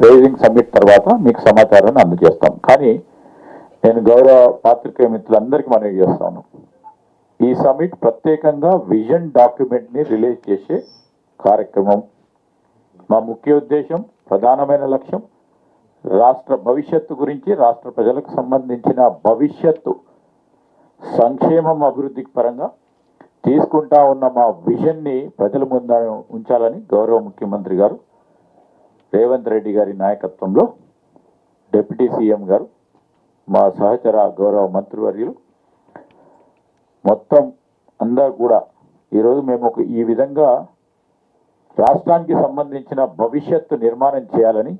Rising summit తర్వాత మీకు సమాచారాన్ని అందజేస్తాం. కానీ నేను గౌరవ పాత్రికేయ మిత్రులందరికీ మనవి చేస్తాను. ఈ సమ్మిట్ ప్రత్యేకంగా విజన్ డాక్యుమెంట్ని రిలీజ్ చేసే కార్యక్రమం. మా ముఖ్య ఉద్దేశం ప్రధానమైన లక్ష్యం రాష్ట్ర భవిష్యత్తు గురించి రాష్ట్ర ప్రజలకు సంబంధించిన భవిష్యత్తు సంక్షేమం అభివృద్ధి పరంగా తీసుకుంటా ఉన్న మా విజన్ని ప్రజల ముందు ఉంచాలని గౌరవ ముఖ్యమంత్రి గారు రేవంత్ రెడ్డి గారి నాయకత్వంలో డిప్యూటీ సీఎం గారు మా సహచర గౌరవ మంత్రివర్యులు మొత్తం అందరు కూడా ఈరోజు మేము ఒక ఈ విధంగా రాష్ట్రానికి సంబంధించిన భవిష్యత్తు నిర్మాణం చేయాలని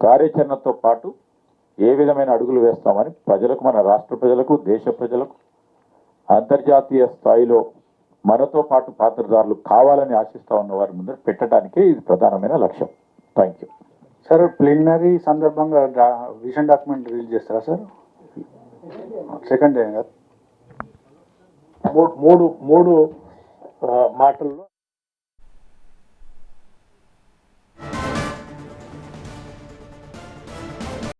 కార్యాచరణతో పాటు ఏ విధమైన అడుగులు వేస్తామని ప్రజలకు మన రాష్ట్ర ప్రజలకు దేశ ప్రజలకు అంతర్జాతీయ స్థాయిలో మనతో పాటు పాత్రదారులు కావాలని ఆశిస్తా ఉన్న వారి ముందర పెట్టడానికే ఇది ప్రధానమైన లక్ష్యం. థ్యాంక్ యూ సార్ ప్రిలిమినరీ సందర్భంగా విజన్ డాక్యుమెంట్ రిలీజ్ చేస్తారా సార్ సెకండ్ డే మూడు మూడు మూడు మాటల్లో